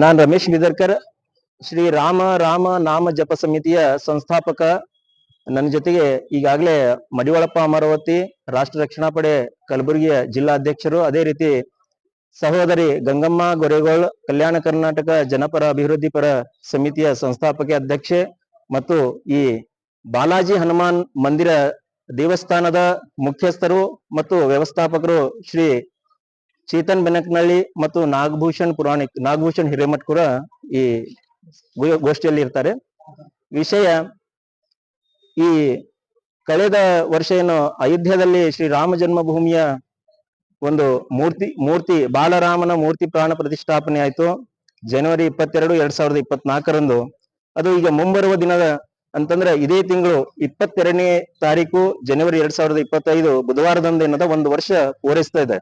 ನಾನ್ ರಮೇಶ್ ನಿಧರ್ಕರ್ ಶ್ರೀ ರಾಮ ರಾಮ ನಾಮ ಜಪ ಸಮಿತಿಯ ಸಂಸ್ಥಾಪಕ. ನನ್ನ ಜೊತೆಗೆ ಈಗಾಗಲೇ ಮಡಿವಾಳಪ್ಪ ಅಮರಾವತಿ ರಾಷ್ಟ್ರ ರಕ್ಷಣಾ ಪಡೆ ಕಲಬುರಗಿಯ ಜಿಲ್ಲಾ ಅಧ್ಯಕ್ಷರು, ಅದೇ ರೀತಿ ಸಹೋದರಿ ಗಂಗಮ್ಮ ಗೊರೆಗೋಳ್, ಕಲ್ಯಾಣ ಕರ್ನಾಟಕ ಜನಪರ ಅಭಿವೃದ್ಧಿ ಪರ ಸಮಿತಿಯ ಸಂಸ್ಥಾಪಕ ಅಧ್ಯಕ್ಷೆ ಮತ್ತು ಈ ಬಾಲಾಜಿ ಹನುಮಾನ್ ಮಂದಿರ ದೇವಸ್ಥಾನದ ಮುಖ್ಯಸ್ಥರು ಮತ್ತು ವ್ಯವಸ್ಥಾಪಕರು ಶ್ರೀ ಚೇತನ್ ಬೆನಕ್ನಳ್ಳಿ ಮತ್ತು ನಾಗಭೂಷಣ್ ಪುರಾಣಿಕ್, ನಾಗಭೂಷಣ್ ಹಿರೇಮಠ್ ಕೂಡ ಈ ಗೋಷ್ಠಿಯಲ್ಲಿ ಇರ್ತಾರೆ. ವಿಷಯ ಈ ಕಳೆದ ವರ್ಷ ಏನು ಅಯೋಧ್ಯದಲ್ಲಿ ಶ್ರೀ ರಾಮ ಜನ್ಮಭೂಮಿಯ ಒಂದು ಮೂರ್ತಿ ಮೂರ್ತಿ, ಬಾಲರಾಮನ ಮೂರ್ತಿ ಪ್ರಾಣ ಪ್ರತಿಷ್ಠಾಪನೆ ಆಯ್ತು. ಜನವರಿ ಇಪ್ಪತ್ತೆರಡು, ಎರಡ್ ಸಾವಿರದ ಇಪ್ಪತ್ನಾಲ್ಕರಂದು ಅದು ಈಗ ಮುಂಬರುವ ದಿನದ ಅಂತಂದ್ರೆ ಇದೇ ತಿಂಗಳು ಇಪ್ಪತ್ತೆರಡನೇ ತಾರೀಕು, ಜನವರಿ ಎರಡ್ ಸಾವಿರದ ಇಪ್ಪತ್ತೈದು, ಬುಧವಾರದಂದು ಏನದ ಒಂದು ವರ್ಷ ಪೂರೈಸ್ತಾ ಇದೆ.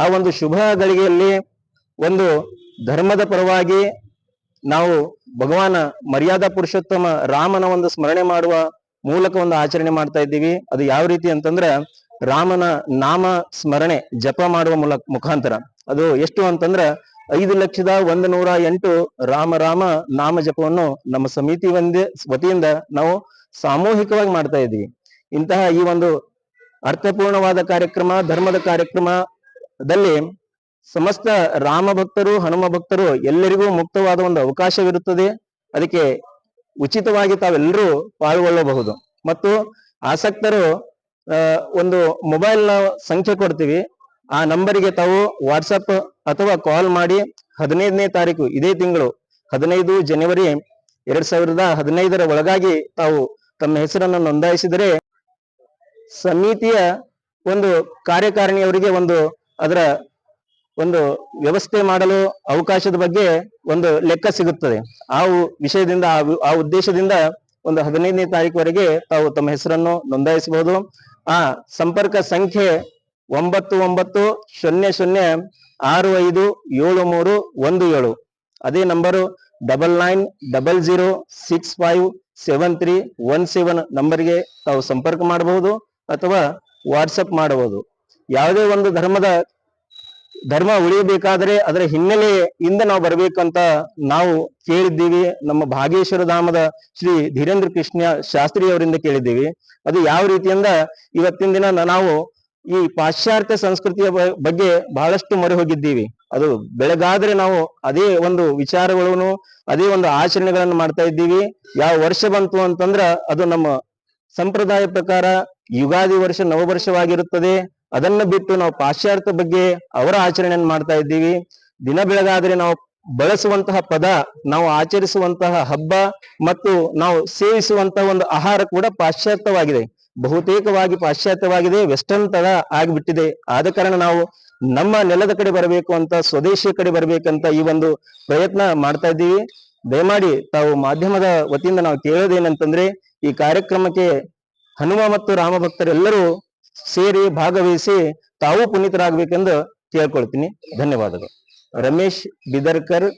ಆ ಒಂದು ಶುಭ ಗಳಿಗೆಯಲ್ಲಿ ಒಂದು ಧರ್ಮದ ಪರವಾಗಿ ನಾವು ಭಗವಾನ ಮರ್ಯಾದಾ ಪುರುಷೋತ್ತಮ ರಾಮನ ಒಂದು ಸ್ಮರಣೆ ಮಾಡುವ ಮೂಲಕ ಒಂದು ಆಚರಣೆ ಮಾಡ್ತಾ ಇದ್ದೀವಿ. ಅದು ಯಾವ ರೀತಿ ಅಂತಂದ್ರೆ ರಾಮನ ನಾಮ ಸ್ಮರಣೆ ಜಪ ಮಾಡುವ ಮೂಲಕ ಮುಖಾಂತರ. ಅದು ಎಷ್ಟು ಅಂತಂದ್ರೆ ಐದು ಲಕ್ಷದ ಒಂದು ನೂರ ಎಂಟು ರಾಮ ರಾಮ ನಾಮ ಜಪವನ್ನು ನಮ್ಮ ಸಮಿತಿ ಒಂದೇ ವತಿಯಿಂದ ನಾವು ಸಾಮೂಹಿಕವಾಗಿ ಮಾಡ್ತಾ ಇದ್ದೀವಿ. ಇಂತಹ ಈ ಒಂದು ಅರ್ಥಪೂರ್ಣವಾದ ಕಾರ್ಯಕ್ರಮ, ಧರ್ಮದ ಕಾರ್ಯಕ್ರಮದಲ್ಲಿ ಸಮಸ್ತ ರಾಮ ಭಕ್ತರು ಹನುಮ ಭಕ್ತರು ಎಲ್ಲರಿಗೂ ಮುಕ್ತವಾದ ಒಂದು ಅವಕಾಶವಿರುತ್ತದೆ. ಅದಕ್ಕೆ ಉಚಿತವಾಗಿ ತಾವೆಲ್ಲರೂ ಪಾಲ್ಗೊಳ್ಳಬಹುದು. ಮತ್ತು ಆಸಕ್ತರು ಒಂದು ಮೊಬೈಲ್ ಸಂಖ್ಯೆ ಕೊಡ್ತೀವಿ. ಆ ನಂಬರಿಗೆ ತಾವು ವಾಟ್ಸಪ್ ಅಥವಾ ಕಾಲ್ ಮಾಡಿ ಹದಿನೈದನೇ ತಾರೀಕು, ಇದೇ ತಿಂಗಳು, ಹದಿನೈದು ಜನವರಿ ಎರಡ್ ಸಾವಿರದ ಹದಿನೈದರ ಒಳಗಾಗಿ ತಾವು ತಮ್ಮ ಹೆಸರನ್ನು ನೋಂದಾಯಿಸಿದರೆ, ಸಮಿತಿಯ ಒಂದು ಕಾರ್ಯಕಾರಿಣಿಯವರಿಗೆ ಒಂದು ಅದರ ಒಂದು ವ್ಯವಸ್ಥೆ ಮಾಡಲು ಅವಕಾಶದ ಬಗ್ಗೆ ಒಂದು ಲೆಕ್ಕ ಸಿಗುತ್ತದೆ. ಆ ವಿಷಯದಿಂದ ಆ ಉದ್ದೇಶದಿಂದ ಒಂದು ಹದಿನೈದನೇ ತಾರೀಕುವರೆಗೆ ತಾವು ತಮ್ಮ ಹೆಸರನ್ನು ನೋಂದಾಯಿಸಬಹುದು. ಆ ಸಂಪರ್ಕ ಸಂಖ್ಯೆ ಒಂಬತ್ತು ಒಂಬತ್ತು ಶೂನ್ಯ ಶೂನ್ಯ ಆರು ಐದು ಏಳು ಮೂರು ಒಂದು ಏಳು. ಅದೇ number double nine double zero six five seven three one seven ನಂಬರ್ಗೆ ತಾವು ಸಂಪರ್ಕ ಮಾಡಬಹುದು ಅಥವಾ ವಾಟ್ಸಪ್ ಮಾಡಬಹುದು. ಯಾವುದೇ ಒಂದು ಧರ್ಮದ ಧರ್ಮ ಉಳಿಯಬೇಕಾದರೆ ಅದರ ಹಿನ್ನೆಲೆಯಿಂದ ನಾವು ಬರಬೇಕಂತ ನಾವು ಕೇಳಿದ್ದೀವಿ. ನಮ್ಮ ಭಾಗೇಶ್ವರ ಧಾಮದ ಶ್ರೀ ಧೀರೇಂದ್ರ ಕೃಷ್ಣ ಶಾಸ್ತ್ರಿ ಅವರಿಂದ ಕೇಳಿದ್ದೀವಿ. ಅದು ಯಾವ ರೀತಿಯಿಂದ ಇವತ್ತಿನ ದಿನ ನಾವು ಈ ಪಾಶ್ಚಾತ್ಯ ಸಂಸ್ಕೃತಿಯ ಬಗ್ಗೆ ಬಹಳಷ್ಟು ಮೊರೆ ಹೋಗಿದ್ದೀವಿ. ಅದು ಬೆಳಗಾದ್ರೆ ನಾವು ಅದೇ ಒಂದು ವಿಚಾರಗಳನ್ನು, ಅದೇ ಒಂದು ಆಚರಣೆಗಳನ್ನು ಮಾಡ್ತಾ ಇದ್ದೀವಿ. ಯಾವ ವರ್ಷ ಬಂತು ಅಂತಂದ್ರ ಅದು ನಮ್ಮ ಸಂಪ್ರದಾಯ ಪ್ರಕಾರ ಯುಗಾದಿ ವರ್ಷ ನವವರ್ಷವಾಗಿರುತ್ತದೆ. ಅದನ್ನ ಬಿಟ್ಟು ನಾವು ಪಾಶ್ಚಾತ್ಯ ಬಗ್ಗೆ ಅವರ ಆಚರಣೆಯನ್ನು ಮಾಡ್ತಾ ಇದ್ದೀವಿ. ದಿನ ಬೆಳಗಾದ್ರೆ ನಾವು ಬಳಸುವಂತಹ ಪದ, ನಾವು ಆಚರಿಸುವಂತಹ ಹಬ್ಬ ಮತ್ತು ನಾವು ಸೇವಿಸುವಂತಹ ಒಂದು ಆಹಾರ ಕೂಡ ಪಾಶ್ಚಾತ್ಯವಾಗಿದೆ. ಬಹುತೇಕವಾಗಿ ಪಾಶ್ಚಾತ್ಯವಾಗಿದೆ ವೆಸ್ಟರ್ನ್ ತರ ಆಗಿಬಿಟ್ಟಿದೆ. ಆದ ಕಾರಣ ನಾವು ನಮ್ಮ ನೆಲದ ಕಡೆ ಬರಬೇಕು ಅಂತ, ಸ್ವದೇಶಿ ಕಡೆ ಬರಬೇಕಂತ ಈ ಒಂದು ಪ್ರಯತ್ನ ಮಾಡ್ತಾ ಇದ್ದೀವಿ. ದಯಮಾಡಿ ತಾವು ಮಾಧ್ಯಮದ ವತಿಯಿಂದ ನಾವು ಕೇಳೋದೇನಂತಂದ್ರೆ, ಈ ಕಾರ್ಯಕ್ರಮಕ್ಕೆ ಹನುಮ ಮತ್ತು ರಾಮ ಭಕ್ತರೆಲ್ಲರೂ ಸೇರಿ ಭಾಗವಹಿಸಿ ತಾವು ಪುನೀತರಾಗಬೇಕೆಂದು ಕೇಳ್ಕೊಳ್ತೀನಿ. ಧನ್ಯವಾದಗಳು. ರಮೇಶ್ ಬಿದರ್ಕರ್,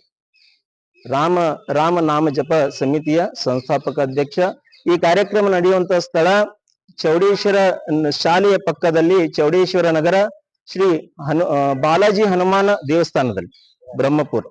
ರಾಮ ರಾಮ ನಾಮ ಜಪ ಸಮಿತಿಯ ಸಂಸ್ಥಾಪಕ ಅಧ್ಯಕ್ಷ. ಈ ಕಾರ್ಯಕ್ರಮ ನಡೆಯುವಂತ ಸ್ಥಳ ಚೌಡೇಶ್ವರ ಶಾಲೆಯ ಪಕ್ಕದಲ್ಲಿ ಚೌಡೇಶ್ವರ ನಗರ ಶ್ರೀ ಹನು ಬಾಲಾಜಿ ಹನುಮಾನ ದೇವಸ್ಥಾನದಲ್ಲಿ, ಬ್ರಹ್ಮಪುರ.